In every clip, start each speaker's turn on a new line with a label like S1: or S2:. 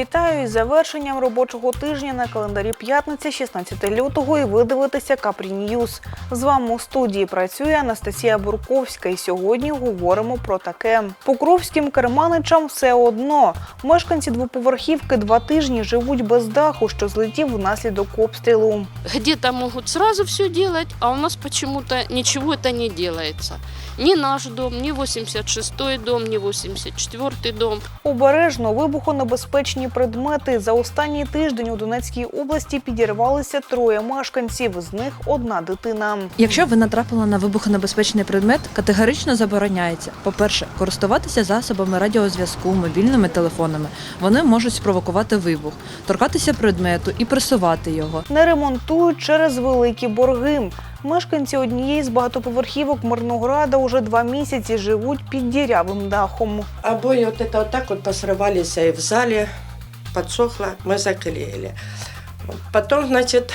S1: Вітаю із завершенням робочого тижня на календарі п'ятниця, 16 лютого, і ви дивитеся Капрі Ньюз. З вами у студії працює Анастасія Бурковська. І сьогодні говоримо про таке. Покровським керманичам все одно. Мешканці двоповерхівки два тижні живуть без даху, що злетів внаслідок обстрілу.
S2: Где-то могут сразу все делать, а у нас почему-то ничего это не делается. Ни наш дом, ни 86-й дом, ни 84-й дом.
S1: Обережно вибухонебезпечні предмети. За останній тиждень у Донецькій області підірвалися троє мешканців, з них одна дитина.
S3: Якщо ви натрапили на вибухонебезпечний предмет, категорично забороняється. По-перше, користуватися засобами радіозв'язку, мобільними телефонами. Вони можуть спровокувати вибух, торкатися предмету і пресувати його.
S1: Не ремонтують через великі борги. Мешканці однієї з багатоповерхівок Мирнограда уже два місяці живуть під дірявим дахом.
S4: Это вот так вот посрывались и в зале, подсохло, мы заклеили. Потом, значит,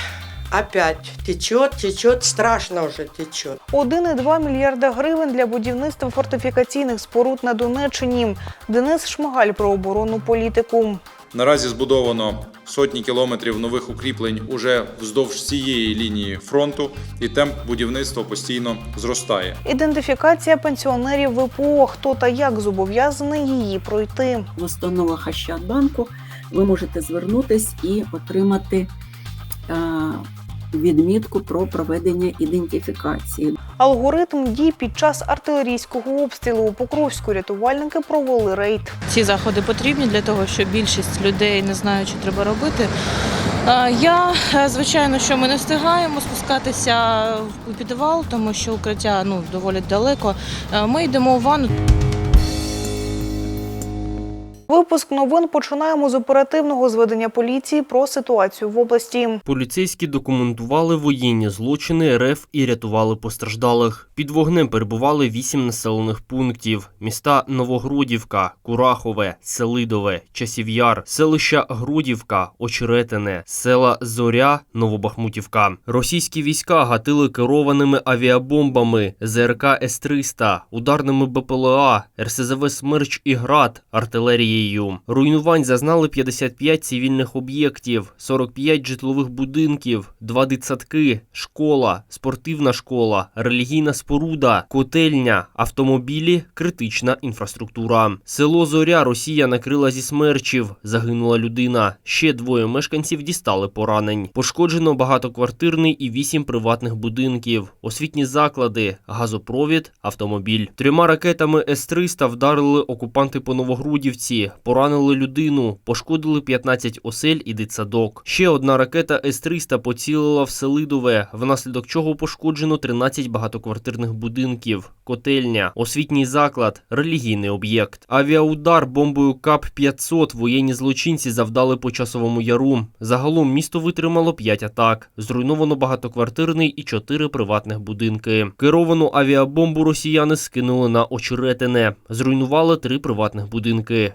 S4: опять течет, течет, страшно уже течет.
S1: 1,2 мільярда гривень для будівництва фортифікаційних споруд на Донеччині. Денис Шмигаль про оборонну політику.
S5: Наразі збудовано сотні кілометрів нових укріплень уже вздовж всієї лінії фронту, і темп будівництва постійно зростає.
S1: Ідентифікація пенсіонерів ВПО. Хто та як зобов'язаний її пройти.
S6: в установах Ощадбанку ви можете звернутись і отримати е, відмітку про проведення ідентифікації.
S1: Алгоритм дій під час артилерійського обстрілу у Покровську рятувальники провели рейд.
S7: Ці заходи потрібні для того, щоб більшість людей не знають, що треба робити. Е, Я, е, звичайно, що ми не встигаємо спускатися у підвал, тому що укриття ну, доволі далеко. Ми йдемо у ванну.
S1: Випуск новин починаємо з оперативного зведення поліції про ситуацію в області.
S8: Поліцейські документували воєнні злочини РФ і рятували постраждалих. Під вогнем перебували вісім населених пунктів: міста Новогродівка, Курахове, Селидове, Часів'яр, селища Грудівка, Очеретине, села Зоря, Новобахмутівка. Російські війська гатили керованими авіабомбами ЗРК С-300, ударними БПЛА, РСЗВ Смерч і Град, артилерією. Руйнувань зазнали 55 цивільних об'єктів, 45 житлових будинків, два дитсадки, школа, спортивна школа, релігійна споруда, котельня, автомобілі, критична інфраструктура. Село Зоря Росія накрила зі смерчів. Загинула людина. Ще двоє мешканців дістали поранень. Пошкоджено багатоквартирний і вісім приватних будинків, освітні заклади, газопровід, автомобіль. Трьома ракетами С-300 вдарили окупанти по Новогрудівці, поранили людину, пошкодили 15 осель і дитсадок. Ще одна ракета С-300 поцілила в Селидове, внаслідок чого пошкоджено 13 багатоквартирних будинків, котельня, освітній заклад, релігійний об'єкт. Авіаудар бомбою КАП-500 воєнні злочинці завдали по часовому яру. Загалом місто витримало 5 атак. Зруйновано багатоквартирний і 4 приватних будинки. Керовану авіабомбу росіяни скинули на Очеретине. Зруйнували 3 приватних будинки.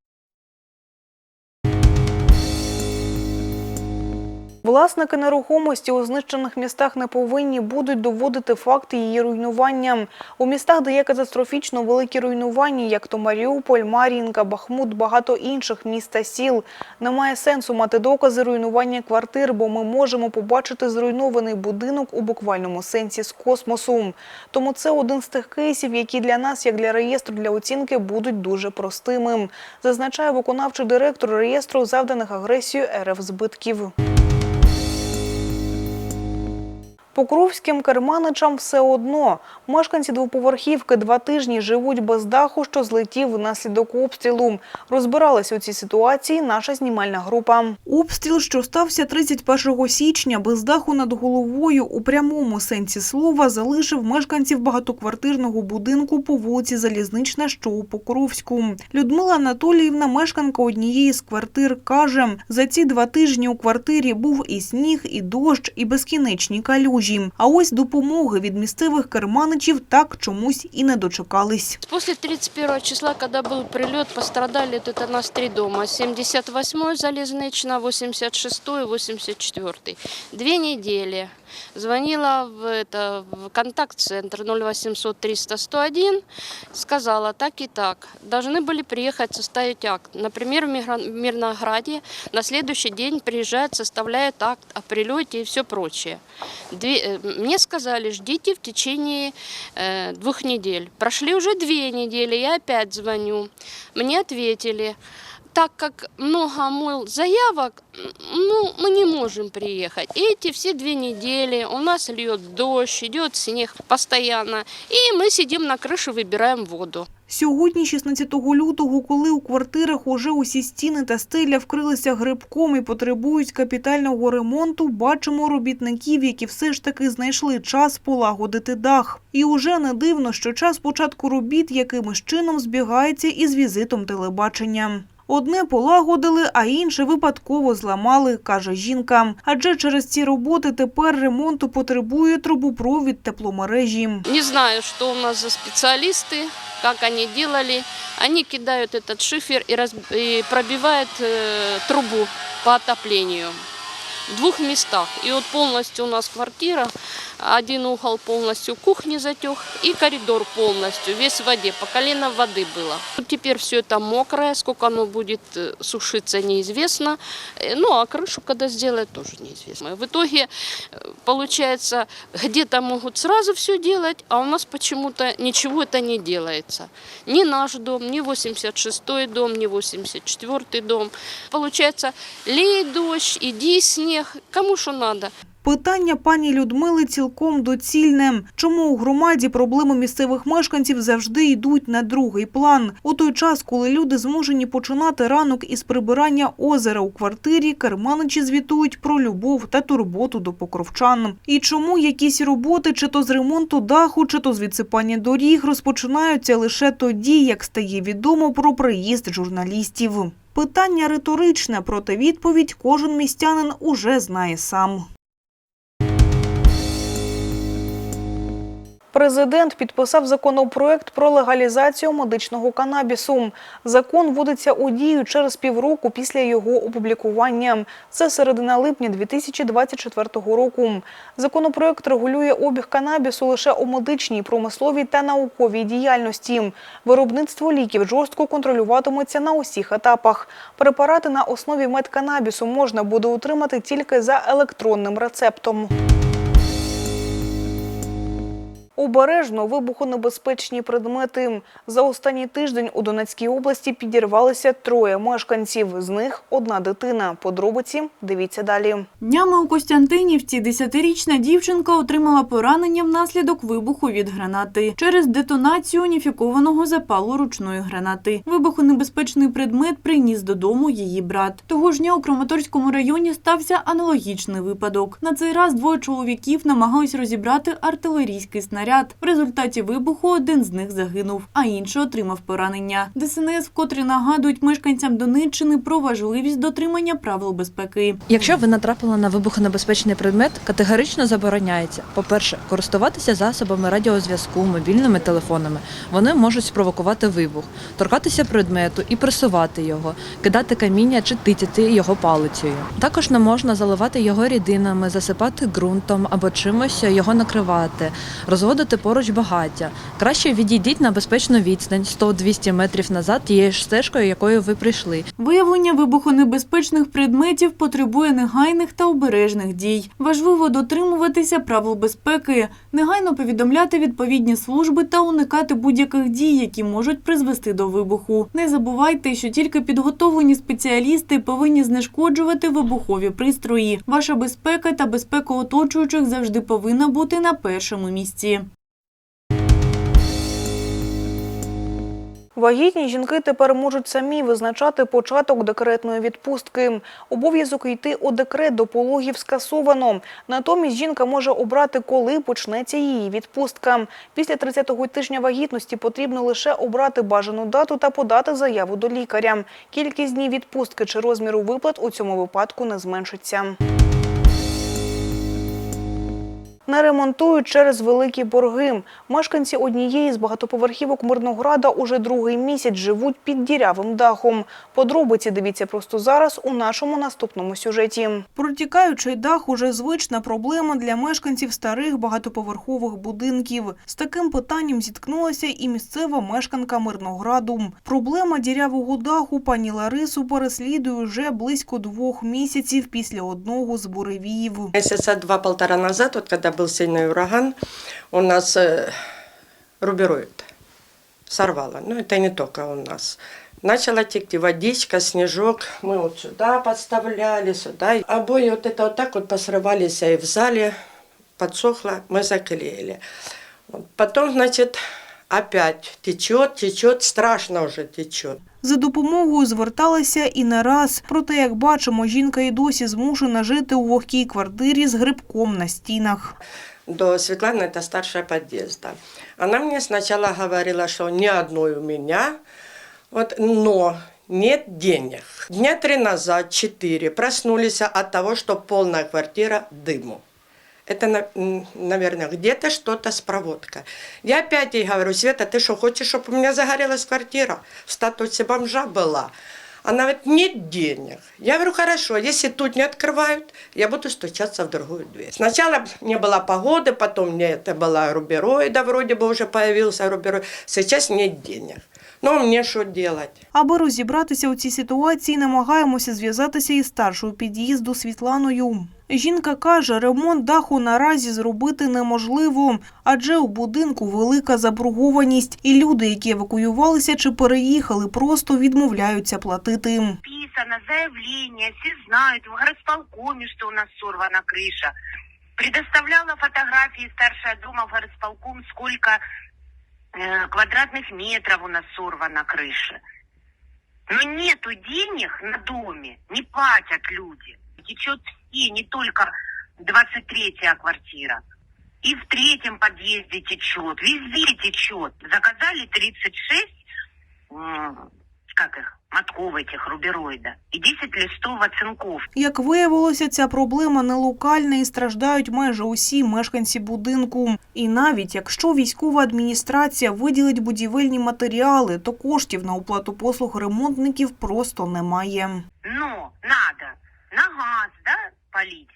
S1: Власники нерухомості у знищених містах не повинні будуть доводити факти її руйнування. У містах, де є катастрофічно великі руйнування, як то Маріуполь, Мар'їнка, Бахмут, багато інших міст та сіл. Немає сенсу мати докази руйнування квартир, бо ми можемо побачити зруйнований будинок у буквальному сенсі з космосу. Тому це один з тих кейсів, які для нас, як для реєстру для оцінки, будуть дуже простими, зазначає виконавчий директор реєстру завданих агресією РФ збитків. Покровським керманичам все одно. Мешканці двоповерхівки два тижні живуть без даху, що злетів внаслідок обстрілу. Розбиралась у цій ситуації наша знімальна група. Обстріл, що стався 31 січня, без даху над головою у прямому сенсі слова залишив мешканців багатоквартирного будинку по вулиці Залізнична, що у Покровську. Людмила Анатоліївна, мешканка однієї з квартир, каже, за ці два тижні у квартирі був і сніг, і дощ, і безкінечні калюжі огорожі. А ось допомоги від місцевих керманичів так чомусь і не дочекались.
S2: После 31 числа, когда был прилет, пострадали тут у нас три дома. 78-й Залезнычно, 86-й, 84-й. Две недели. Звонила в, это, в контакт-центр 0800 300 101, сказала так и так. Должны были приехать составить акт. Например, в Мигра- Мирнограде на следующий день приезжают, составляют акт о прилете и все прочее. Две- э, мне сказали, ждите в течение э, двух недель. Прошли уже две недели, я опять звоню. Мне ответили, так как много мол заявок, ну, мы не можем приехать. Эти все две недели у нас льет дождь, идет снег постоянно, и мы сидим на крыше, выбираем воду.
S1: Сьогодні, 16 лютого, коли у квартирах уже усі стіни та стеля вкрилися грибком і потребують капітального ремонту, бачимо робітників, які все ж таки знайшли час полагодити дах. І уже не дивно, що час початку робіт якимось чином збігається із візитом телебачення. Одне полагодили, а інше випадково зламали, каже жінка. Адже через ці роботи тепер ремонту потребує трубопровід тепломережі.
S2: Не знаю, что у нас за специалисты, как они делали. Они кидают этот шифер и, раз- и пробивают э, трубу по отоплению в двух местах. И вот полностью у нас квартира, Один угол полностью кухни затек и коридор полностью, весь в воде, по колено воды было. Теперь все это мокрое, сколько оно будет э, сушиться, неизвестно. Э, Ну, а крышу когда сделают, тоже неизвестно. В итоге, э, получается, где-то могут сразу все делать, а у нас почему-то ничего это не делается. Ни наш дом, ни 86-й дом, ни 84-й дом. Получается, лей дождь, иди снег, кому что надо.
S1: Питання пані Людмили цілком доцільне. Чому у громаді проблеми місцевих мешканців завжди йдуть на другий план? У той час, коли люди змушені починати ранок із прибирання озера у квартирі, керманичі звітують про любов та турботу до покровчан. І чому якісь роботи, чи то з ремонту даху, чи то з відсипання доріг, розпочинаються лише тоді, як стає відомо про приїзд журналістів. Питання риторичне, проте відповідь кожен містянин уже знає сам. Президент підписав законопроект про легалізацію медичного канабісу. Закон вводиться у дію через півроку після його опублікування. Це середина липня 2024 року. Законопроект регулює обіг канабісу лише у медичній, промисловій та науковій діяльності. Виробництво ліків жорстко контролюватиметься на усіх етапах. Препарати на основі медканабісу можна буде отримати тільки за електронним рецептом. Обережно вибухонебезпечні предмети. За останній тиждень у Донецькій області підірвалися троє мешканців. З них одна дитина. Подробиці дивіться далі.
S9: Днями у Костянтинівці 10-річна дівчинка отримала поранення внаслідок вибуху від гранати через детонацію уніфікованого запалу ручної гранати. Вибухонебезпечний предмет приніс додому її брат. Того ж дня у Краматорському районі стався аналогічний випадок. На цей раз двоє чоловіків намагались розібрати артилерійський снаряд. В результаті вибуху один з них загинув, а інший отримав поранення. ДСНС вкотре нагадують мешканцям Донеччини про важливість дотримання правил безпеки.
S3: Якщо ви натрапили на вибухонебезпечний предмет, категорично забороняється. По-перше, користуватися засобами радіозв'язку, мобільними телефонами. Вони можуть спровокувати вибух, торкатися предмету і пресувати його, кидати каміння чи тицяти його палицею. Також не можна заливати його рідинами, засипати ґрунтом або чимось його накривати, розводити поруч багаття. Краще відійдіть на безпечну відстань 100-200 метрів назад тією ж стежкою, якою ви прийшли.
S9: Виявлення вибухонебезпечних предметів потребує негайних та обережних дій. Важливо дотримуватися правил безпеки, негайно повідомляти відповідні служби та уникати будь-яких дій, які можуть призвести до вибуху. Не забувайте, що тільки підготовлені спеціалісти повинні знешкоджувати вибухові пристрої. Ваша безпека та безпека оточуючих завжди повинна бути на першому місці.
S1: Вагітні жінки тепер можуть самі визначати початок декретної відпустки. Обов'язок йти у декрет до пологів скасовано. Натомість жінка може обрати, коли почнеться її відпустка. Після 30-го тижня вагітності потрібно лише обрати бажану дату та подати заяву до лікаря. Кількість днів відпустки чи розміру виплат у цьому випадку не зменшиться. Не ремонтують через великі борги. Мешканці однієї з багатоповерхівок Мирнограда уже другий місяць живуть під дірявим дахом. Подробиці дивіться просто зараз у нашому наступному сюжеті. Протікаючий дах уже звична проблема для мешканців старих багатоповерхових будинків. З таким питанням зіткнулася і місцева мешканка Мирнограду. Проблема дірявого даху пані Ларису переслідує вже близько двох місяців після одного з буревіїв.
S4: Месяца два-полтора назад, вот когда был сильный ураган, у нас э, рубероид сорвало. Ну, это не только у нас. Начала текти водичка, снежок. Мы вот сюда подставляли, сюда. Обои вот это вот так вот посрывались и в зале. Подсохло, мы заклеили. Потом, значит, опять течет, течет, страшно уже течет.
S1: За допомогою зверталася і не раз. Проте, як бачимо, жінка і досі змушена жити у вогкій квартирі з грибком на стінах.
S4: до Светланы, это старшая подъезда. Она мне сначала говорила, что ни одной у меня, вот, но нет денег. Дня три назад, четыре, проснулись от того, что полная квартира дыму. Это, на- м, наверное, где-то что-то с проводкой. Я опять ей говорю, Света, ты что, хочешь, чтобы у меня загорелась квартира? В статусе бомжа была. Она говорит, нет денег. Я говорю, хорошо, если тут не открывают, я буду стучаться в другую дверь. Сначала не было погоды, потом мне это была рубероида, вроде бы уже появился рубероид. Сейчас нет денег. Ну, мне что делать?
S1: Аби розібратися у цій ситуації, намагаємося зв'язатися із старшою під'їзду Світланою. Жінка каже, ремонт даху наразі зробити неможливо, адже у будинку велика заборгованість, і люди, які евакуювалися чи переїхали, просто відмовляються платити.
S10: написано заявление, все знают в горосполкоме, что у нас сорвана крыша. Предоставляла фотографии старшая дома в горосполком, сколько э, квадратных метров у нас сорвана крыша. Но нету денег на доме, не платят люди. Течет все, не только 23-я квартира. И в третьем подъезде течет, везде течет. Заказали 36 м, как их, мотков этих рубероида и 10 листов оцинков.
S1: Як виявилося, ця проблема не локальна і страждають майже усі мешканці будинку. І навіть якщо військова адміністрація виділить будівельні матеріали, то коштів на оплату послуг ремонтників просто немає.
S10: Но надо на газ, да, полить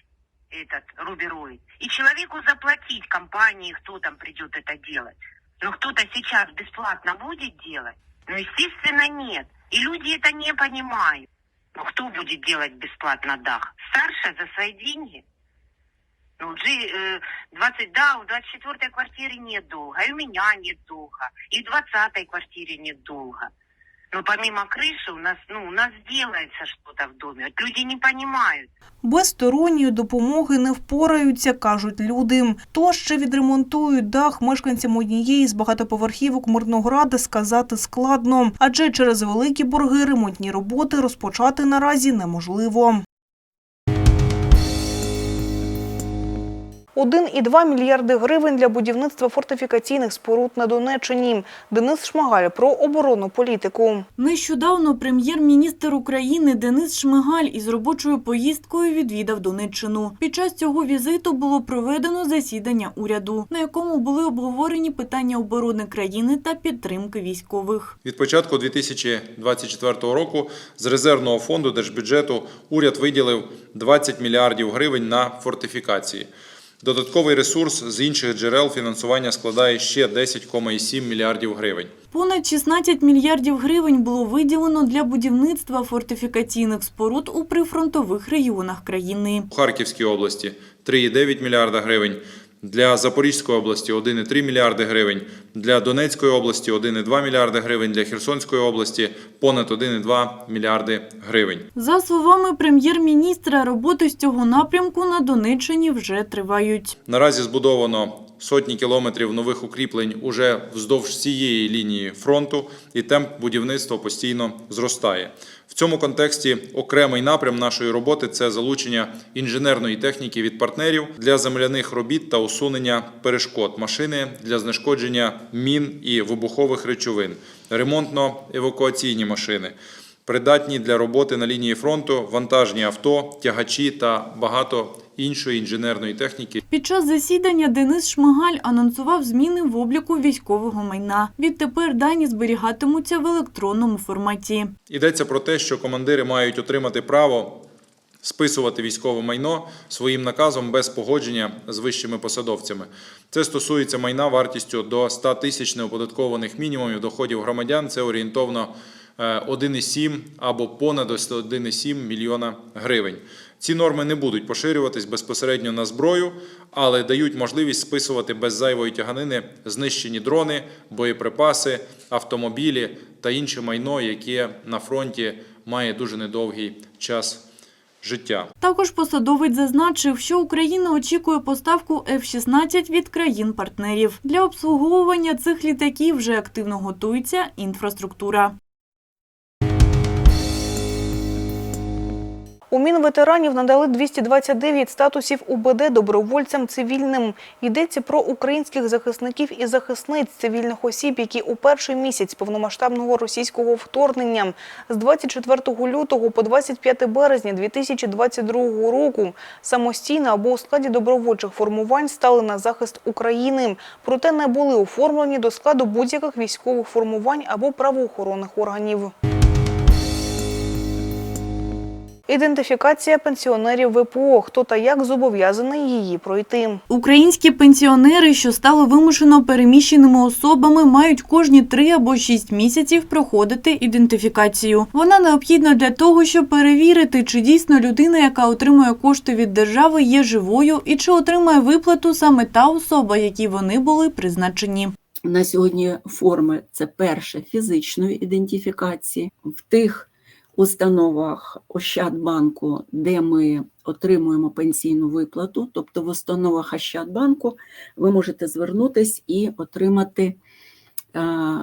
S10: этот рубероид, и человеку заплатить компании, кто там придет это делать. Но кто-то сейчас бесплатно будет делать? Ну, естественно, нет. И люди это не понимают. Ну, кто будет делать бесплатно дах? Старшая за свои деньги? Ну, G, э, 20, да, в 24-й квартире нет долга, и у меня нет долга, и в 20-й квартире нет долга. Но помимо крыши у нас, ну, у нас делается что-то в доме. Люди не понимают.
S1: Без сторонньої допомоги не впораються, кажуть люди. То ще відремонтують дах мешканцям однієї з багатоповерхівок Мирнограда сказати складно, адже через великі борги ремонтні роботи розпочати наразі неможливо. 1,2 мільярди гривень для будівництва фортифікаційних споруд на Донеччині. Денис Шмагаль про оборонну політику.
S9: Нещодавно прем'єр-міністр України Денис Шмигаль із робочою поїздкою відвідав Донеччину. Під час цього візиту було проведено засідання уряду, на якому були обговорені питання оборони країни та підтримки військових.
S5: Від початку 2024 року з резервного фонду держбюджету уряд виділив 20 мільярдів гривень на фортифікації. Додатковий ресурс з інших джерел фінансування складає ще 10,7 мільярдів гривень.
S9: Понад 16 мільярдів гривень було виділено для будівництва фортифікаційних споруд у прифронтових регіонах країни.
S5: У Харківській області 3,9 мільярда гривень, для Запорізької області 1,3 мільярди гривень, для Донецької області 1,2 мільярди гривень, для Херсонської області понад 1,2 мільярди гривень.
S9: За словами прем'єр-міністра, роботи з цього напрямку на Донеччині вже тривають.
S5: Наразі збудовано сотні кілометрів нових укріплень уже вздовж всієї лінії фронту, і темп будівництва постійно зростає. В цьому контексті окремий напрям нашої роботи це залучення інженерної техніки від партнерів для земляних робіт та усунення перешкод машини для знешкодження мін і вибухових речовин, ремонтно-евакуаційні машини. Придатні для роботи на лінії фронту, вантажні авто, тягачі та багато іншої інженерної техніки.
S9: Під час засідання Денис Шмигаль анонсував зміни в обліку військового майна. Відтепер дані зберігатимуться в електронному форматі.
S5: Йдеться про те, що командири мають отримати право списувати військове майно своїм наказом без погодження з вищими посадовцями. Це стосується майна вартістю до 100 тисяч неоподаткованих мінімумів доходів громадян. Це орієнтовно 1,7 або понад 1,7 мільйона гривень. Ці норми не будуть поширюватись безпосередньо на зброю, але дають можливість списувати без зайвої тяганини знищені дрони, боєприпаси, автомобілі та інше майно, яке на фронті має дуже недовгий час життя.
S9: Також посадовець зазначив, що Україна очікує поставку F-16 від країн-партнерів. Для обслуговування цих літаків вже активно готується інфраструктура.
S1: У Мінветеранів надали 229 статусів УБД добровольцям цивільним. Йдеться про українських захисників і захисниць цивільних осіб, які у перший місяць повномасштабного російського вторгнення з 24 лютого по 25 березня 2022 року самостійно або у складі добровольчих формувань стали на захист України, проте не були оформлені до складу будь-яких військових формувань або правоохоронних органів. Ідентифікація пенсіонерів ВПО. Хто та як зобов'язаний її пройти.
S9: Українські пенсіонери, що стали вимушено переміщеними особами, мають кожні 3 або 6 місяців проходити ідентифікацію. Вона необхідна для того, щоб перевірити, чи дійсно людина, яка отримує кошти від держави, є живою і чи отримає виплату саме та особа, якій вони були призначені.
S6: На сьогодні форми це перше фізичної ідентифікації в тих установах Ощадбанку, де ми отримуємо пенсійну виплату, тобто в установах Ощадбанку ви можете звернутись і отримати е,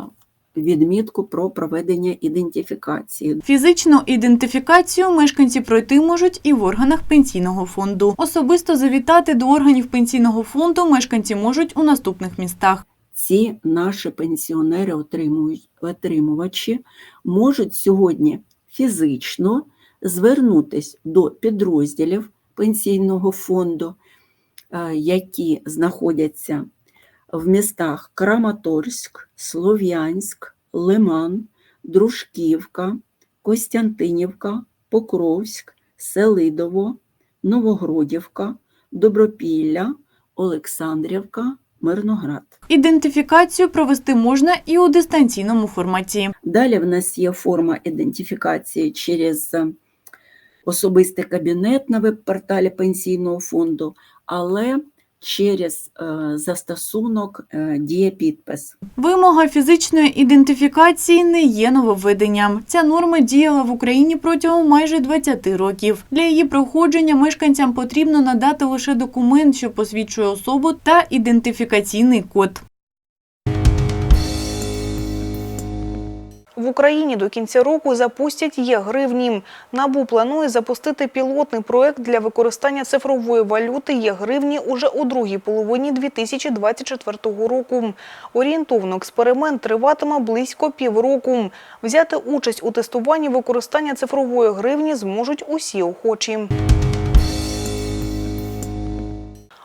S6: відмітку про проведення ідентифікації.
S9: Фізичну ідентифікацію мешканці пройти можуть і в органах пенсійного фонду. Особисто завітати до органів пенсійного фонду мешканці можуть у наступних містах.
S6: ці наші пенсіонери отримують отримувачі можуть сьогодні фізично звернутись до підрозділів пенсійного фонду, е, які знаходяться в містах Краматорськ, Слов'янськ, Лиман, Дружківка, Костянтинівка, Покровськ, Селидово, Новогродівка, Добропілля, Олександрівка, Мирноград.
S9: Ідентифікацію провести можна і у дистанційному форматі.
S6: Далі в нас є форма ідентифікації через е, особистий кабінет на веб-порталі Пенсійного фонду, але через е, застосунок е, «Дієпідпис».
S9: Вимога фізичної ідентифікації не є нововведенням. Ця норма діяла в Україні протягом майже 20 років. Для її проходження мешканцям потрібно надати лише документ, що посвідчує особу та ідентифікаційний код.
S1: В Україні до кінця року запустять є-гривні. НАБУ планує запустити пілотний проект для використання цифрової валюти є-гривні уже у другій половині 2024 року. Орієнтовно експеримент триватиме близько півроку. Взяти участь у тестуванні використання цифрової гривні зможуть усі охочі.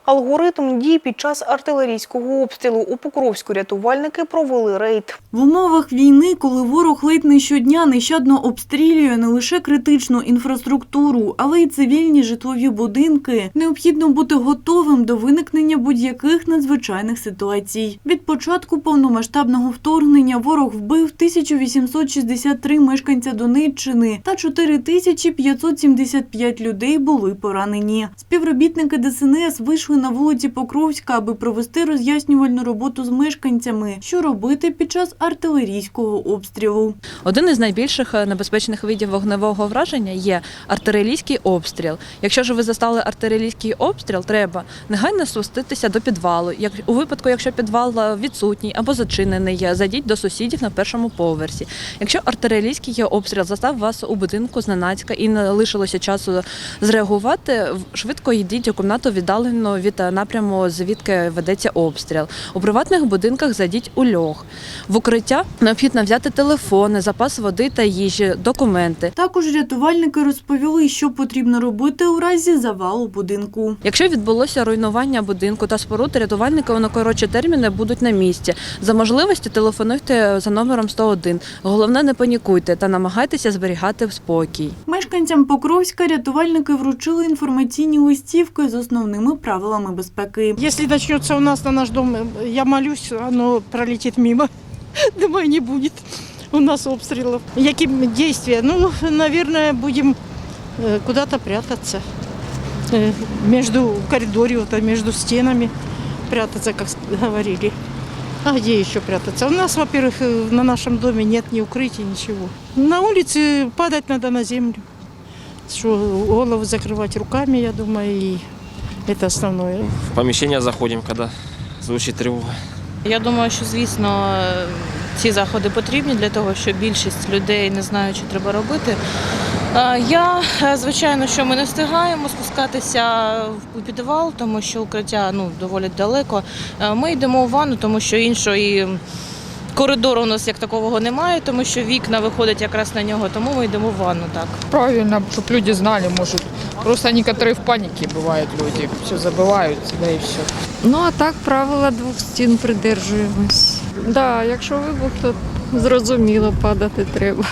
S1: Алгоритм дій під час артилерійського обстрілу у Покровську рятувальники провели рейд.
S9: В умовах війни, коли ворог ледь не щодня нещадно обстрілює не лише критичну інфраструктуру, але й цивільні житлові будинки, необхідно бути готовим до виникнення будь-яких надзвичайних ситуацій. Від початку повномасштабного вторгнення ворог вбив 1863 мешканця Донеччини та 4575 людей були поранені. Співробітники ДСНС вийшли на вулиці Покровська, аби провести роз'яснювальну роботу з мешканцями, що робити під час артилерійського обстрілу.
S3: Один із найбільших е, небезпечних видів вогневого враження є артилерійський обстріл. Якщо ж ви застали артилерійський обстріл, треба негайно спуститися до підвалу. Як у випадку, якщо підвал е, відсутній або зачинений, зайдіть до сусідів на першому поверсі. Якщо артилерійський обстріл застав вас у будинку зненацька і не лишилося часу зреагувати, швидко йдіть у кімнату віддалено від від е, напряму, звідки ведеться обстріл. У приватних будинках зайдіть у льох. В укриття необхідно взяти телефони, запас води та їжі, документи.
S9: Також рятувальники розповіли, що потрібно робити у разі завалу будинку.
S3: Якщо відбулося руйнування будинку та споруд, рятувальники у найкоротші терміни будуть на місці. За можливості телефонуйте за номером 101. Головне, не панікуйте та намагайтеся зберігати спокій.
S9: Мешканцям Покровська рятувальники вручили інформаційні листівки з основними правилами безпеки.
S11: Если начнется у нас на наш дом, э, я молюсь, оно пролетит мимо. Думаю, не будет у нас обстрелов. Каким действия? Ну, наверное, будем э, куда-то прятаться. Э, Между в коридоре, вот, а между стенами прятаться, как с- говорили. А где еще прятаться? У нас, во-первых, э, на нашем доме нет ни укрытий, ничего. На улице падать надо на землю. Что голову закрывать руками, я думаю, и это основное.
S12: В помещение заходим, когда звучит тревога.
S7: Я думаю, що звісно ці заходи потрібні для того, щоб більшість людей не знає, що треба робити. Я, е, звичайно, що ми не встигаємо спускатися в підвал, тому що укриття ну, доволі далеко. Е, Ми йдемо у ванну, тому що іншої коридору у нас як такового немає, тому що вікна виходять якраз на нього, тому ми йдемо в ванну так.
S13: Правильно, чтобы люди знали, может. Просто некоторые в панике бывают люди, все забывают, да и все.
S14: Ну а так правила двох стін придержуємось. Да, якщо вибух, то зрозуміло, падати треба.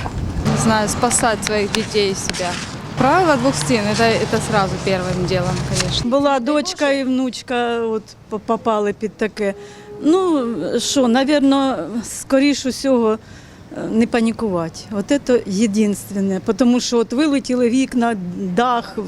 S15: не знаю, спасать своих детей и себя. Правило двух стен это, это сразу первым делом, конечно.
S11: Була дочка і внучка, от по- попали під таке. Ну що, напевно, скоріш усього е, не панікувати. От це єдине. Тому що от вилетіли вікна, дах,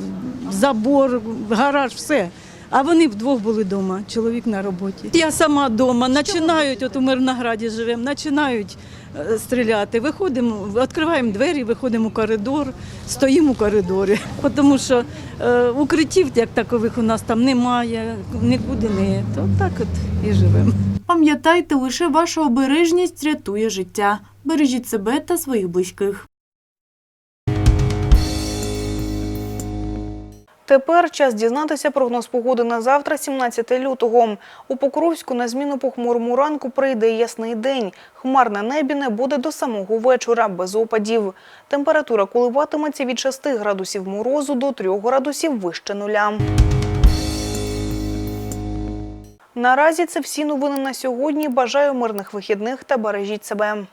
S11: забор, гараж, все. А вони вдвох були вдома, чоловік на роботі. Я сама вдома, починають, от у Мирнограді живемо, починають е, стріляти. Виходимо, відкриваємо двері, виходимо у коридор, стоїмо у коридорі. Тому що е, укриттів як такових у нас там немає, нікуди не. То так от і живемо.
S9: Пам'ятайте, лише ваша обережність рятує життя. Бережіть себе та своїх близьких.
S1: Тепер час дізнатися прогноз погоди на завтра, 17 лютого. У Покровську на зміну похмурому ранку прийде ясний день. Хмар на небі не буде до самого вечора, без опадів. Температура коливатиметься від 6 градусів морозу до 3 градусів вище нуля. Наразі це всі новини на сьогодні. Бажаю мирних вихідних та бережіть себе.